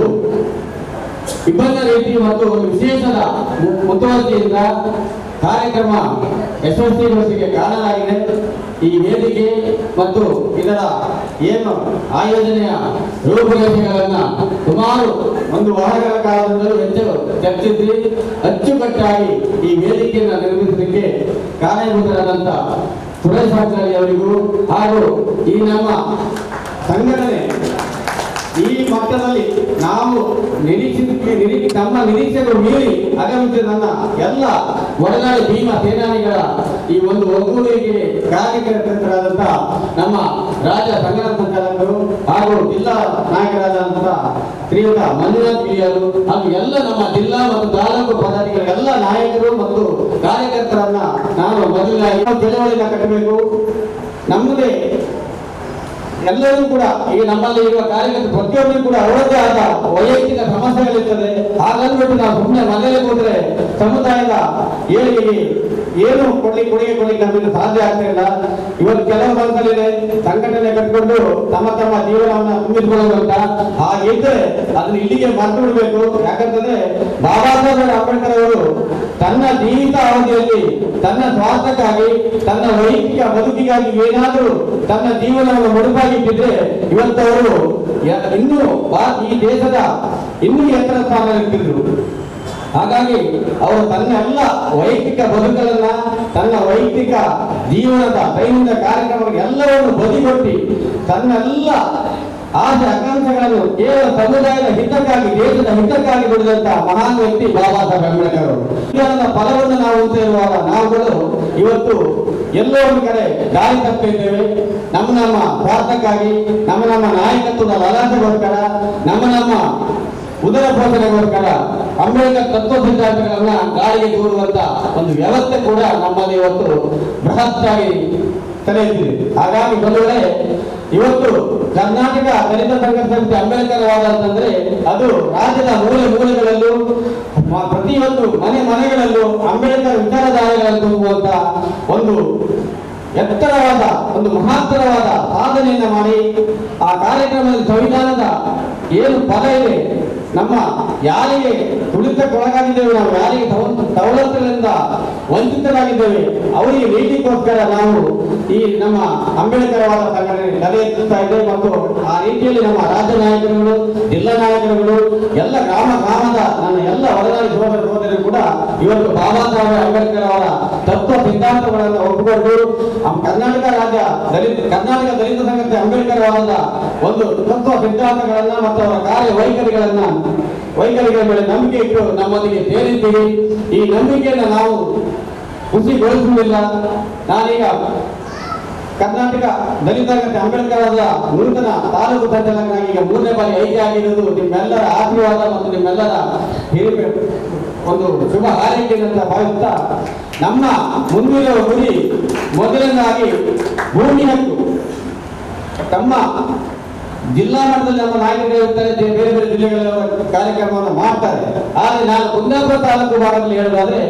ವಿಭಿನ್ನ ರೀತಿ ಮತ್ತು ಒಂದು ವಿಶೇಷದ ಮುತುವರ್ಜಿಯಿಂದ ಕಾರ್ಯಕ್ರಮ ಯಶಸ್ವಿಗೊಳಿಸಿಗೆ ಕಾರಣರಾಗಿದೆ ಈ ವೇದಿಕೆ ಮತ್ತು ಇದರ ಏನು ಆಯೋಜನೆಯ ರೂಪುರೇಷೆಗಳನ್ನ ಸುಮಾರು ಒಂದು ವಾರಗಳ ಕಾಲದಿಂದಲೂ ಹೆಚ್ಚು ಚರ್ಚಿಸಿ, ಅಚ್ಚುಕಟ್ಟಾಗಿ ಈ ವೇದಿಕೆಯನ್ನು ನಿರ್ಮಿಸಲಿಕ್ಕೆ ಕಾರಣೀಭೂತರಾದಂಥ ಸುರೇಶ್ ಆಚಾರ್ಯ ಅವರಿಗೂ ಹಾಗೂ ಈ ನಮ್ಮ ಸಂಘಟನೆ ಈ ಮಟ್ಟದಲ್ಲಿ ನಾವು ನಿರೀಕ್ಷಿಸಿ ನಿರೀಕ್ಷೆ ತಮ್ಮ ನಿರೀಕ್ಷೆಗಳು ಮೀರಿ ಆಗಮಿಸಿದ ನನ್ನ ಎಲ್ಲ ಒಡನಾಡಿ ಭೀಮ ಸೇನಾನಿಗಳ ಈ ಒಂದು ಒಗ್ಗೂಡಿಗೆ ಕಾರ್ಯಕರ್ತರಾದಂತಹ ನಮ್ಮ ರಾಜ ಸಂಘಟನಾ ಸಂಚಾಲಕರು ಹಾಗೂ ಜಿಲ್ಲಾ ನಾಯಕರಾದಂತಹ ಶ್ರೀಯುತ ಮಂಜುನಾಥ್ ಪಿಯರು ಹಾಗೂ ಎಲ್ಲ ನಮ್ಮ ಜಿಲ್ಲಾ ಮತ್ತು ತಾಲೂಕು ಪದಾಧಿಕಾರಿಗಳ ಎಲ್ಲ ನಾಯಕರು ಮತ್ತು ಕಾರ್ಯಕರ್ತರನ್ನ ನಾನು ಮೊದಲಾಗಿ ತಿಳುವಳಿಕೆ ಕಟ್ಟಬೇಕು. ನಮ್ಮದೇ ಎಲ್ಲರೂ ಕೂಡ ಈ ನಮ್ಮಲ್ಲಿ ಇರುವ ಕಾರ್ಯಕರ್ತರು ಪ್ರತಿಯೊಬ್ಬರು ಕೂಡ ಅವರದ್ದೇ ಆದ ವೈಯಕ್ತಿಕ ಸಮಸ್ಯೆಗಳಿರ್ತದೆ ಹಾಗಂದ್ಬಿಟ್ಟು ನಾವು ಸುಮ್ಮನೆ ಮನೆಯಲ್ಲಿ ಕೂತ್ರೆ ಸಮುದಾಯದ ಏಳಿಗೆಗೆ ಏನು ಕೊಡ್ಲಿ ಕೊಡುಗೆ ಕೊಡ್ಲಿಕ್ಕೆ ನಮಗೆ ಸಾಧ್ಯ ಆಗ್ತಾ ಇಲ್ಲ. ಇವತ್ತು ಕೆಲವು ಬಂದಲ್ಲಿದೆ ಸಂಘಟನೆ ಕಟ್ಕೊಂಡು ತಮ್ಮ ತಮ್ಮ ಜೀವನವನ್ನ ತುಂಬಿಸಿಕೊಳ್ಳೋದು ಅಂತ. ಹಾಗಿದ್ರೆ ಅದನ್ನ ಇಲ್ಲಿಗೆ ಮರೆತು ಬಿಡಬೇಕು. ಯಾಕಂತಂದ್ರೆ ಬಾಬಾ ಸಾಹೇಬ್ ಅಂಬೇಡ್ಕರ್ ಅವರು ತನ್ನ ಜೀವಿತ ಅವಧಿಯಲ್ಲಿ, ತನ್ನ ಸ್ವಾರ್ಥಕ್ಕಾಗಿ, ತನ್ನ ವೈಯಕ್ತಿಕ ಬದುಕಿಗಾಗಿ ಏನಾದರೂ ತನ್ನ ಜೀವನವನ್ನು ಮುಡುಪಾಗಿಟ್ಟಿದ್ರೆ ಇವತ್ತವರು ಇನ್ನೂ ಈ ದೇಶದ ಇನ್ನೂ ಎತ್ತರ ಸ್ಥಾನದಲ್ಲಿರ್ತಿದ್ರು ಹಾಗಾಗಿ ಅವರು ತನ್ನ ಎಲ್ಲ ವೈಯಕ್ತಿಕ ಬದುಕಲನ್ನ ತನ್ನ ವೈಯಕ್ತಿಕ ಜೀವನದ ದೈನಂದಿನ ಕಾರ್ಯಕ್ರಮಗಳಿಗೆ ಎಲ್ಲವನ್ನು ಬದಿಗೊಟ್ಟಿ, ತನ್ನೆಲ್ಲ ಆಸೆ, ಆಕಾಂಕ್ಷೆಗಳನ್ನು ಕೇವಲ ಸಮುದಾಯದ ಹಿತಕ್ಕಾಗಿ, ದೇಶದ ಹಿತಕ್ಕಾಗಿ ದುಡಿದಂತಹ ಮಹಾನ್ ವ್ಯಕ್ತಿ ಬಾಬಾ ಸಾಹೇಬ್ ಅಂಬೇಡ್ಕರ್ ಅವರು. ಫಲವನ್ನು ನಾವು ಅಂತ ಇರುವಾಗ ನಾವುಗಳು ಇವತ್ತು ಎಲ್ಲೋ ಒಂದು ಕಡೆ ದಾರಿ ತಪ್ಪಿದ್ದೇವೆ. ನಮ್ಮ ನಮ್ಮ ಸ್ವಾರ್ಥಕ್ಕಾಗಿ ನಮ್ಮ ನಮ್ಮ ನಾಯಕತ್ವದ ಲಲಾಟೆಗೋಸ್ಕರ ನಮ್ಮ ನಮ್ಮ ಉದರ ಪೋಷಣೆಗೋಸ್ಕರ ಅಂಬೇಡ್ಕರ್ ತತ್ವ ಸಿದ್ಧಾಂತಗಳನ್ನ ಗಾಳಿಗೆ ದೂರುವಂತ ಒಂದು ವ್ಯವಸ್ಥೆ ಕೂಡ ನಮ್ಮಲ್ಲಿ ಇವತ್ತು ಬೃಹತ್ತಾಗಿ ತಲೆ ಹಾಗಾಗಿ ಬಂಧುಗಳೇ, ಇವತ್ತು ಕರ್ನಾಟಕ ದಲಿತ ಸಂಘ ಸಮಿತಿ ಅಂಬೇಡ್ಕರ್ ವಾದ ಅಂತಂದ್ರೆ ಅದು ರಾಜ್ಯದ ಮೂಲೆ ಮೂಲೆಗಳಲ್ಲೂ ಪ್ರತಿಯೊಂದು ಮನೆ ಮನೆಗಳಲ್ಲೂ ಅಂಬೇಡ್ಕರ್ ವಿಚಾರಧಾರೆಗಳನ್ನು ತುಂಬುವಂತ ಒಂದು ಎತ್ತರವಾದ, ಒಂದು ಮಹಾತ್ತರವಾದ ಸಾಧನೆಯನ್ನ ಮಾಡಿ ಆ ಕಾರ್ಯಕ್ರಮದಲ್ಲಿ ಸಂವಿಧಾನದ ಏನು ಪದ ಇದೆ ನಮ್ಮ ಯಾರಿಗೆ ತುಳಿತಕ್ಕೊಳಗಾಗಿದ್ದೇವೆ ನಾವು ಯಾರಿಗೆ ಸವಲತ್ತುಗಳಿಂದ ವಂಚಿತರಾಗಿದ್ದೇವೆ ಅವರಿಗೆ ನೀತಿಗೋಸ್ಕರ ನಾವು ಈ ನಮ್ಮ ಅಂಬೇಡ್ಕರವಾದ ಸಂಘಟನೆ ಎತ್ತುತ್ತಾ ಇದೆ ಮತ್ತು ಆ ರೀತಿಯಲ್ಲಿ ನಮ್ಮ ರಾಜ್ಯ ನಾಯಕರುಗಳು, ಜಿಲ್ಲಾ ನಾಯಕರುಗಳು, ಎಲ್ಲ ಗ್ರಾಮ ಗ್ರಾಮದ ನನ್ನ ಎಲ್ಲ ಹೊರನಾಡಿ ಸೋದರ ಸೋದರಿ ಕೂಡ ಇವತ್ತು ಬಾಬಾ ಸಾಹೇಬ್ ಅಂಬೇಡ್ಕರ್ ಅವರ ತತ್ವ ಸಿದ್ಧಾಂತಗಳನ್ನು ಒಪ್ಪಿಕೊಂಡು ಕರ್ನಾಟಕ ರಾಜ್ಯ ದಲಿತ, ಕರ್ನಾಟಕ ದಲಿತ ಸಂಘಟನೆ ಅಂಬೇಡ್ಕರ್ ಒಂದು ತತ್ವ ಸಿದ್ಧಾಂತಗಳನ್ನ ಮತ್ತು ಅವರ ಕಾರ್ಯ ವೈಖರಿಗಳನ್ನ ವೈಖರಿಗಳ ಮೇಲೆ ನಂಬಿಕೆ ಇಟ್ಟು ನಮ್ಮೊಂದಿಗೆ ಸೇರಿದ್ದೀವಿ ಈ ನಂಬಿಕೆಯನ್ನು ನಾವು ಹುಸಿಗೊಳಿಸುವುದಿಲ್ಲ. ನಾನೀಗ ಕರ್ನಾಟಕ ದಲಿತ ಅಂಬೇಡ್ಕರ್ ಅವರ ನೂತನ ತಾಲೂಕು ಸಂಚಾಲಕನಾಗಿ ಈಗ ಮೂರನೇ ಬಾರಿ ಆಯ್ಕೆ ಆಗಿರುವುದು ನಿಮ್ಮೆಲ್ಲರ ಆಶೀರ್ವಾದ ಮತ್ತು ನಿಮ್ಮೆಲ್ಲರ ಹಿರಿಮೆ ಒಂದು ಶುಭ ಹಾರೈಕೆ ಅಂತ ಭಾವಿಸ್ತಾ ನಮ್ಮ ಮುಂದಿನ ಗುರಿ ಮೊದಲನೇದಾಗಿ ಭೂಮಿ ಹಕ್ಕು ತಮ್ಮ ಜಿಲ್ಲಾ ಮಟ್ಟದಲ್ಲಿ ನಮ್ಮ ನಾಯಕರು ಇರ್ತಾರೆ ಬೇರೆ ಬೇರೆ ಜಿಲ್ಲೆಗಳಲ್ಲಿ ಕಾರ್ಯಕ್ರಮವನ್ನು ಮಾಡ್ತಾರೆ. ಆದರೆ ನಾನು ಕುಂದಾಪುರ ತಾಲೂಕು ಭಾಗದಲ್ಲಿ ಹೇಳೋದಾದ್ರೆ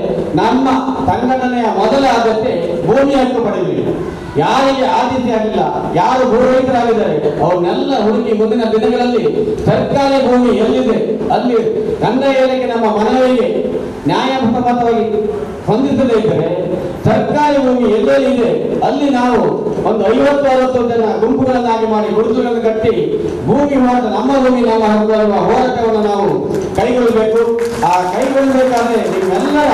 ನಮ್ಮ ಸಂಘಟನೆಯ ಮೊದಲ ಆದ್ಯತೆ ಭೂಮಿ ಹಕ್ಕು ಪಡೆಯಬೇಕು ಯಾರಿಗೆ ಆದ್ಯತೆ ಆಗಿಲ್ಲ, ಯಾರು ಭೂರಹಿತರಾಗಿದ್ದಾರೆ, ಅವ್ರನ್ನೆಲ್ಲ ಹುಡುಕಿ ಮುಂದಿನ ದಿನಗಳಲ್ಲಿ ಸರ್ಕಾರಿ ಭೂಮಿ ಎಲ್ಲಿದೆ, ಅಲ್ಲಿ ಕಂದಾಯ ಇಲಾಖೆ ನಮ್ಮ ಮನವಿಗೆ ನ್ಯಾಯಸಮ್ಮತವಾಗಿ ಹೊಂದಿಸದೇ ಇದ್ದರೆ ಸರ್ಕಾರಿ ಭೂಮಿ ಎಲ್ಲೆಲ್ಲಿ ಇದೆ. ಅಲ್ಲಿ ನಾವು ಒಂದು ಐವತ್ತು, ಅರವತ್ತು ಜನ ಗುಂಪುಗಳನ್ನಾಗಿ ಮಾಡಿ ಗುರುತುಗಳನ್ನು ಕಟ್ಟಿ ಭೂಮಿ ಮಾತ್ರ ನಮ್ಮ ಭೂಮಿ, ನಮ್ಮ ಹಕ್ಕು ಅನ್ನುವ ಹೋರಾಟವನ್ನು ನಾವು ಕೈಗೊಳ್ಳಬೇಕು. ಆ ಕೈಗೊಳ್ಳಬೇಕಾದ್ರೆ ನಿಮ್ಮೆಲ್ಲರ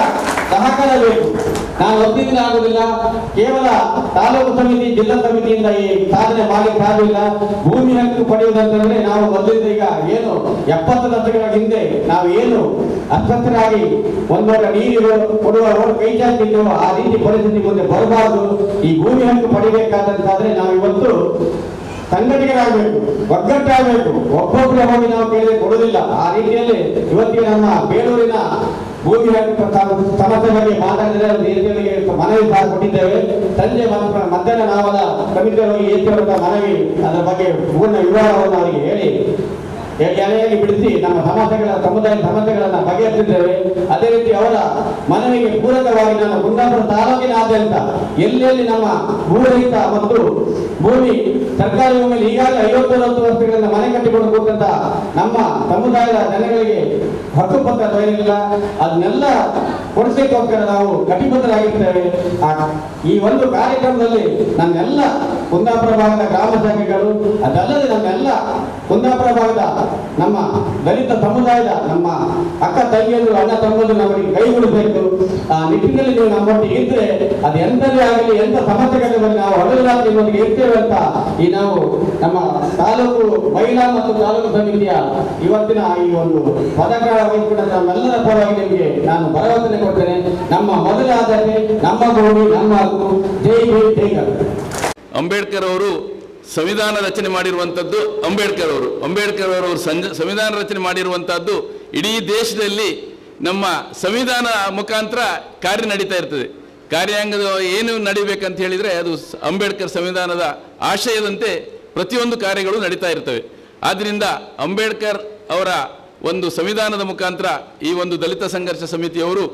ಸಹಕಾರ ಬೇಕು. ನಾನು ಒತ್ತಿದ್ರೆ ಆಗುವುದಿಲ್ಲ ಕೇವಲ ತಾಲೂಕು ಸಮಿತಿ, ಜಿಲ್ಲಾ ಸಮಿತಿಯಿಂದ ಈ ಸಾಧನೆ ಮಾಡಲಿಕ್ಕೆ ಆಗುವುದಿಲ್ಲ ಭೂಮಿ ಹಕ್ಕು ಪಡೆಯುವುದಂತಂದ್ರೆ ನಾವು ಮೊದಲಿಂದ ಈಗ ಏನು ಎಪ್ಪತ್ತು ದಶಕಗಳ ಹಿಂದೆ ನಾವು ಏನು ಅಸ್ವಸ್ಥರಾಗಿ ಒಂದೊಂದು ನೀರು ಕೊಡುವ ರೋಡ್ ಕೈ ಚಾಚಿದ್ದೆವು ಆ ರೀತಿ ಪರಿಸ್ಥಿತಿ ಮುಂದೆ ಬರಬಾರದು. ಈ ಭೂಮಿ ಹಕ್ಕು ಪಡಿಬೇಕಾದಂತಾದ್ರೆ ನಾವು ಇವತ್ತು ಸಂಘಟನೆಗಳಾಗಬೇಕು ಒಗ್ಗಟ್ಟಾಗಬೇಕು. ಒಬ್ಬೊಬ್ಬರ ಹೋಗಿ ನಾವು ಕೇಳಿ ಕೊಡುವುದಿಲ್ಲ. ಆ ರೀತಿಯಲ್ಲಿ ಇವತ್ತಿಗೆ ನಮ್ಮ ಬೇಲೂರಿನ ಭೂಮಿ ಸಮಸ್ಯೆಗಳಿಗೆ ಮಾತಾಡಿದರೆ ನೀತಿಗಳಿಗೆ ಮನವಿ ಸಹ ಕೊಟ್ಟಿದ್ದೇವೆ ಸಂಜೆ ಮಧ್ಯ- ಮಧ್ಯಾಹ್ನ ನಾವದ ಕಮಿಟಿ ಹೋಗಿ ಎತ್ತಿ ಮನವಿ? ಅದರ ಬಗ್ಗೆ ಪೂರ್ಣ ವಿವರವನ್ನು ಅವರಿಗೆ ಹೇಳಿ. ಎಲೆಯಾಗಿ ಬಿಡಿಸಿ ನಮ್ಮ ಸಮಸ್ಯೆಗಳ ಸಮುದಾಯ ಸಮಸ್ಯೆಗಳನ್ನು ಬಗೆಹರಿಸಿದ್ದೇವೆ. ಅದೇ ರೀತಿ ಅವರ ಮನವಿಗೆ ಪೂರಕವಾಗಿ ನಮ್ಮ ಕುಂದಾಪುರ ತಾಲೂಕಿನಾದ್ಯಂತ ಎಲ್ಲೆಲ್ಲಿ ನಮ್ಮ ಭೂರಹಿತ ಮತ್ತು ಭೂಮಿ ಸರ್ಕಾರಿ ಭೂಮಿಯಲ್ಲಿ ಈಗಾಗಲೇ ಐವತ್ತು ಅರವತ್ತು ವರ್ಷಗಳಿಂದ ಮನೆ ಕಟ್ಟಿಕೊಂಡು ಕೂತಂತ ನಮ್ಮ ಸಮುದಾಯದ ಜನಗಳಿಗೆ ಹಕ್ಕುಪತ್ರ ದೊರೆಯಲಿಲ್ಲ ಅದನ್ನೆಲ್ಲ ಕೊಡಿಸಲಿಕ್ಕೋಸ್ಕರ ನಾವು ಕಟಿಬದ್ಧರಾಗಿರ್ತೇವೆ. ಈ ಒಂದು ಕಾರ್ಯಕ್ರಮದಲ್ಲಿ ನನ್ನೆಲ್ಲ ಕುಂದಾಪುರ ಭಾಗದ ಗ್ರಾಮ ಶಾಖೆಗಳು ಅದಲ್ಲದೆ ನಮ್ಮೆಲ್ಲ ಕುಂದಾಪುರ ಭಾಗದ ನಮ್ಮ ದಲಿತ ಸಮುದಾಯದ ನಮ್ಮ ಅಕ್ಕ ತಂಗಿಯರು, ಅಣ್ಣ ತಮ್ಮದು ನಮಗೆ ಕೈಗೊಳ್ಳಬೇಕು ಆ, ನಿಟ್ಟಿನಲ್ಲಿ ನೀವು ನಮ್ಮೊಟ್ಟಿಗೆ ಇದ್ರೆ ಅದು ಎಂತದೇ ಆಗಲಿ, ಎಂತ ಸಮಸ್ಯೆಗಳಿಗೆ ಬಂದು ನಾವು ರಾತ್ರಿ ನಿಮ್ಮೊಟ್ಟಿಗೆ ಇರ್ತೇವೆ ಅಂತ ಈ ನಾವು ನಮ್ಮ ತಾಲೂಕು ಮಹಿಳಾ ಮತ್ತು ತಾಲೂಕು ಸಮಿತಿಯ ಇವತ್ತಿನ ಈ ಒಂದು ಪದಕಾರ ಕೂಡ ನಮ್ಮೆಲ್ಲರ ಪರವಾಗಿ ನಿಮಗೆ ನಾನು ಭರವಸೆ ಕೊಡ್ತೇನೆ. ನಮ್ಮ ಮೊದಲ ಆದ್ಯತೆ ನಮ್ಮ ಭೂಮಿ ನಮ್ಮ ಹಕ್ಕು ಜೈ ಜೈ ಕರ್ನಾಟಕ. ಅಂಬೇಡ್ಕರ್ ಅವರು ಸಂವಿಧಾನ ರಚನೆ ಮಾಡಿರುವಂಥದ್ದು ಅಂಬೇಡ್ಕರ್ ಅವರು. ಅಂಬೇಡ್ಕರ್ ಅವರು ಸಂವಿಧಾನ ರಚನೆ ಮಾಡಿರುವಂಥದ್ದು ಇಡೀ ದೇಶದಲ್ಲಿ ನಮ್ಮ ಸಂವಿಧಾನ ಮುಖಾಂತರ ಕಾರ್ಯ ನಡೀತಾ ಇರ್ತದೆ. ಕಾರ್ಯಾಂಗದ ಏನು ನಡಿಬೇಕಂತ ಹೇಳಿದರೆ ಅದು ಅಂಬೇಡ್ಕರ್ ಸಂವಿಧಾನದ ಆಶಯದಂತೆ ಪ್ರತಿಯೊಂದು ಕಾರ್ಯಗಳು ನಡೀತಾ ಇರ್ತವೆ. ಆದ್ದರಿಂದ ಅಂಬೇಡ್ಕರ್ ಅವರ ಒಂದು ಸಂವಿಧಾನದ ಮುಖಾಂತರ ಈ ಒಂದು ದಲಿತ ಸಂಘರ್ಷ ಸಮಿತಿಯವರು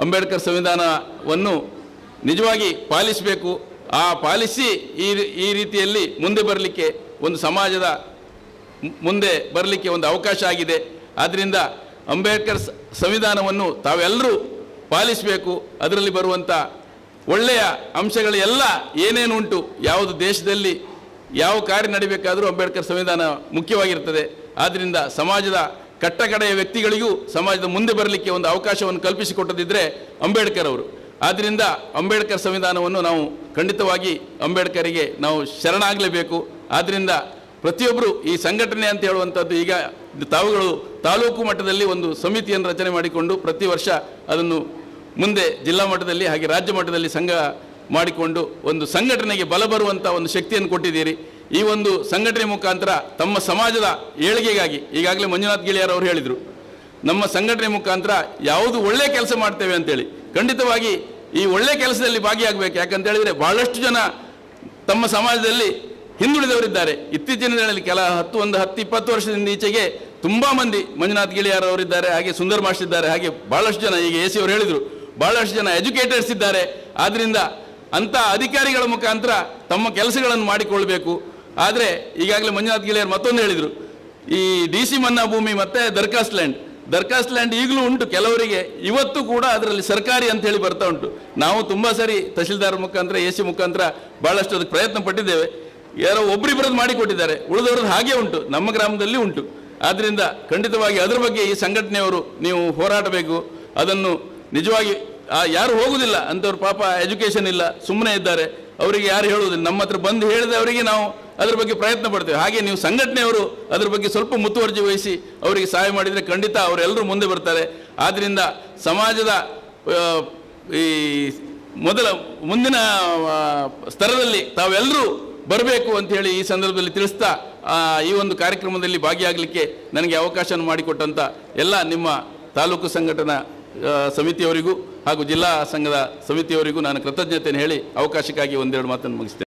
ಅಂಬೇಡ್ಕರ್ ಸಂವಿಧಾನವನ್ನು ನಿಜವಾಗಿ ಪಾಲಿಸಬೇಕು. ಆ ಪಾಲಿಸಿ ಈ ಈ ರೀತಿಯಲ್ಲಿ ಮುಂದೆ ಬರಲಿಕ್ಕೆ ಒಂದು ಸಮಾಜದ ಮುಂದೆ ಬರಲಿಕ್ಕೆ ಒಂದು ಅವಕಾಶ ಆಗಿದೆ. ಆದ್ದರಿಂದ ಅಂಬೇಡ್ಕರ್ ಸಂವಿಧಾನವನ್ನು ತಾವೆಲ್ಲರೂ ಪಾಲಿಸಬೇಕು. ಅದರಲ್ಲಿ ಬರುವಂಥ ಒಳ್ಳೆಯ ಅಂಶಗಳು ಎಲ್ಲ ಏನೇನು ಉಂಟು, ಯಾವುದು ದೇಶದಲ್ಲಿ ಯಾವ ಕಾರ್ಯ ನಡೀಬೇಕಾದರೂ ಅಂಬೇಡ್ಕರ್ ಸಂವಿಧಾನ ಮುಖ್ಯವಾಗಿರ್ತದೆ. ಆದ್ದರಿಂದ ಸಮಾಜದ ಕಟ್ಟಕಡೆಯ ವ್ಯಕ್ತಿಗಳಿಗೂ ಸಮಾಜದ ಮುಂದೆ ಬರಲಿಕ್ಕೆ ಒಂದು ಅವಕಾಶವನ್ನು ಕಲ್ಪಿಸಿಕೊಟ್ಟದಿದ್ದರೆ ಅಂಬೇಡ್ಕರ್ ಅವರು. ಆದ್ದರಿಂದ ಅಂಬೇಡ್ಕರ್ ಸಂವಿಧಾನವನ್ನು ನಾವು ಖಂಡಿತವಾಗಿ ಅಂಬೇಡ್ಕರಿಗೆ ನಾವು ಶರಣಾಗಲೇಬೇಕು. ಆದ್ದರಿಂದ ಪ್ರತಿಯೊಬ್ಬರು ಈ ಸಂಘಟನೆ ಅಂತ ಹೇಳುವಂಥದ್ದು ಈಗ ತಾವುಗಳು ತಾಲೂಕು ಮಟ್ಟದಲ್ಲಿ ಒಂದು ಸಮಿತಿಯನ್ನು ರಚನೆ ಮಾಡಿಕೊಂಡು ಪ್ರತಿ ವರ್ಷ ಅದನ್ನು ಮುಂದೆ ಜಿಲ್ಲಾ ಮಟ್ಟದಲ್ಲಿ ಹಾಗೆ ರಾಜ್ಯ ಮಟ್ಟದಲ್ಲಿ ಸಂಘ ಮಾಡಿಕೊಂಡು ಒಂದು ಸಂಘಟನೆಗೆ ಬಲ ಬರುವಂಥ ಒಂದು ಶಕ್ತಿಯನ್ನು ಕೊಟ್ಟಿದ್ದೀರಿ. ಈ ಒಂದು ಸಂಘಟನೆ ಮುಖಾಂತರ ತಮ್ಮ ಸಮಾಜದ ಏಳಿಗೆಗಾಗಿ ಈಗಾಗಲೇ ಮಂಜುನಾಥ್ ಗಿಳಿಯಾರ್ ಅವರು ಹೇಳಿದರು. ನಮ್ಮ ಸಂಘಟನೆ ಮುಖಾಂತರ ಯಾವುದು ಒಳ್ಳೆಯ ಕೆಲಸ ಮಾಡ್ತೇವೆ ಅಂತೇಳಿ. ಖಂಡಿತವಾಗಿ ಈ ಒಳ್ಳೆ ಕೆಲಸದಲ್ಲಿ ಭಾಗಿಯಾಗಬೇಕು. ಯಾಕಂತ ಹೇಳಿದರೆ ಬಹಳಷ್ಟು ಜನ ತಮ್ಮ ಸಮಾಜದಲ್ಲಿ ಹಿಂದುಳಿದವರಿದ್ದಾರೆ. ಇತ್ತೀಚಿನ ದಿನಗಳಲ್ಲಿ ಕೆಲ ಹತ್ತು, ಒಂದು ಹತ್ತು, ಇಪ್ಪತ್ತು ವರ್ಷದಿಂದ ಈಚೆಗೆ ತುಂಬ ಮಂದಿ ಮಂಜುನಾಥ್ ಗಿಳಿಯಾರ್ ಅವರಿದ್ದಾರೆ, ಹಾಗೆ ಸುಂದರ್ ಮಾಸ್ ಇದ್ದಾರೆ, ಹಾಗೆ ಬಹಳಷ್ಟು ಜನ, ಈಗ ಎ ಸಿ ಅವರು ಹೇಳಿದರು, ಬಹಳಷ್ಟು ಜನ ಎಜುಕೇಟರ್ಸ್ ಇದ್ದಾರೆ. ಆದ್ದರಿಂದ ಅಂಥ ಅಧಿಕಾರಿಗಳ ಮುಖಾಂತರ ತಮ್ಮ ಕೆಲಸಗಳನ್ನು ಮಾಡಿಕೊಳ್ಬೇಕು ಆದರೆ ಈಗಾಗಲೇ ಮಂಜುನಾಥ್ ಗಿಳಿಯಾರ್ ಮತ್ತೊಂದು ಹೇಳಿದರು, ಈ ಡಿ ಸಿ ಮನ್ನಾ ಭೂಮಿ ಮತ್ತು ದರ್ಖಾಸ್ಟ್ ಲ್ಯಾಂಡ್. ದರ್ಖಾಸ್ಟ್ ಲ್ಯಾಂಡ್ ಈಗಲೂ ಉಂಟು ಕೆಲವರಿಗೆ. ಇವತ್ತು ಕೂಡ ಅದರಲ್ಲಿ ಸರ್ಕಾರಿ ಅಂತ ಹೇಳಿ ಬರ್ತಾ ಉಂಟು. ನಾವು ತುಂಬ ಸರಿ ತಹಶೀಲ್ದಾರ್ ಮುಖಾಂತರ, ಎ ಸಿ ಮುಖಾಂತರ ಭಾಳಷ್ಟು ಅದಕ್ಕೆ ಪ್ರಯತ್ನ ಪಟ್ಟಿದ್ದೇವೆ. ಯಾರೋ ಒಬ್ಬರಿಬ್ಬರದ್ದು ಮಾಡಿಕೊಟ್ಟಿದ್ದಾರೆ ಉಳಿದವ್ರದ್ದು ಹಾಗೆ ಉಂಟು. ನಮ್ಮ ಗ್ರಾಮದಲ್ಲಿ ಉಂಟು. ಆದ್ದರಿಂದ ಖಂಡಿತವಾಗಿ ಅದರ ಬಗ್ಗೆ ಈ ಸಂಘಟನೆಯವರು ನೀವು ಹೋರಾಡಬೇಕು. ಅದನ್ನು ನಿಜವಾಗಿ ಯಾರು ಹೋಗುವುದಿಲ್ಲ ಅಂಥವ್ರು ಪಾಪ ಎಜುಕೇಷನ್ ಇಲ್ಲ. ಸುಮ್ಮನೆ ಇದ್ದಾರೆ. ಅವರಿಗೆ ಯಾರು ಹೇಳುವುದಿಲ್ಲ. ನಮ್ಮ ಹತ್ರ ಬಂದು ಹೇಳಿದವರಿಗೆ ನಾವು ಅದ್ರ ಬಗ್ಗೆ ಪ್ರಯತ್ನ ಪಡ್ತೇವೆ. ಹಾಗೆ ನೀವು ಸಂಘಟನೆಯವರು ಅದ್ರ ಬಗ್ಗೆ ಸ್ವಲ್ಪ ಮುತುವರ್ಜಿ ವಹಿಸಿ ಅವರಿಗೆ ಸಹಾಯ ಮಾಡಿದರೆ ಖಂಡಿತ ಅವರೆಲ್ಲರೂ ಮುಂದೆ ಬರ್ತಾರೆ. ಆದ್ದರಿಂದ ಸಮಾಜದ ಈ ಮೊದಲ ಮುಂದಿನ ಸ್ತರದಲ್ಲಿ ತಾವೆಲ್ಲರೂ ಬರಬೇಕು ಅಂತ ಹೇಳಿ ಈ ಸಂದರ್ಭದಲ್ಲಿ ತಿಳಿಸ್ತಾ ಈ ಒಂದು ಕಾರ್ಯಕ್ರಮದಲ್ಲಿ ಭಾಗಿಯಾಗಲಿಕ್ಕೆ ನನಗೆ ಅವಕಾಶ ಮಾಡಿಕೊಟ್ಟಂಥ ಎಲ್ಲ ನಿಮ್ಮ ತಾಲೂಕು ಸಂಘಟನಾ ಸಮಿತಿಯವರಿಗೂ ಹಾಗೂ ಜಿಲ್ಲಾ ಸಂಘದ ಸಮಿತಿಯವರಿಗೂ ನಾನು ಕೃತಜ್ಞತೆಯನ್ನು ಹೇಳಿ ಅವಕಾಶಕ್ಕಾಗಿ ಒಂದೆರಡು ಮಾತನ್ನು ಮುಗಿಸ್ತೇನೆ.